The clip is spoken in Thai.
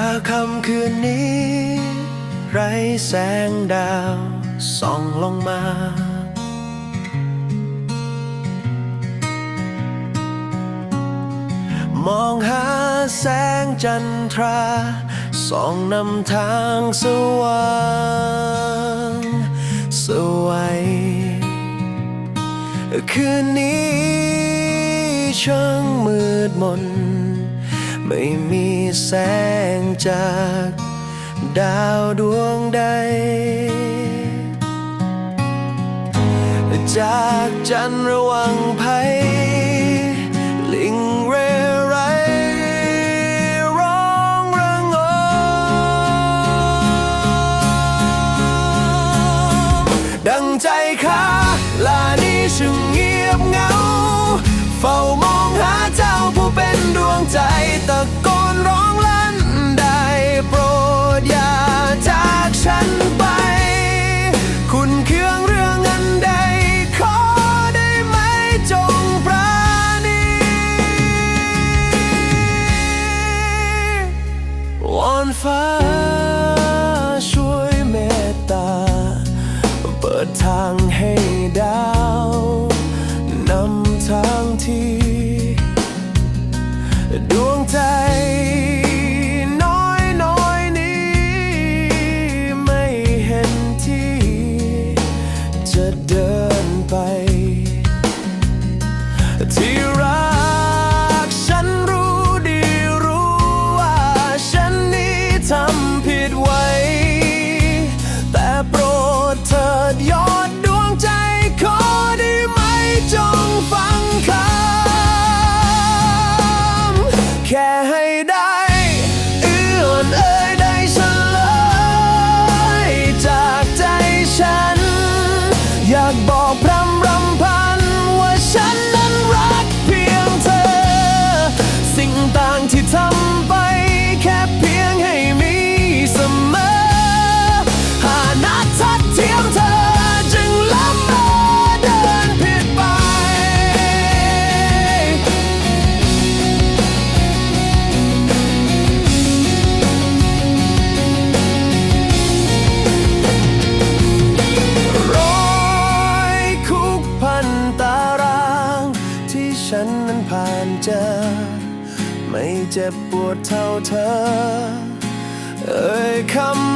าค่ำคืนนี้ ไรแสงดาวส่องลงมา มองหาแสงจันทราส่องนำทางสว่างสวัยคืนนี้ช่างมืดมน ไม่มีแสงจากดาวดวงใด จากจันทร์ระวังพ ตะโกนร้องลั่นได้โปรดอย่าจากฉันไป คุณเคืองเรื่องอันใด ขอได้ไหมจงปราณีวอนฟ้าช่วยเมตตา เปิดทางให้ดาวนำทางที่ ดวงใจ ฉันนั้นผ่านเจอ ไม่เจ็บปวดเท่าเธอ เอ่ยคำ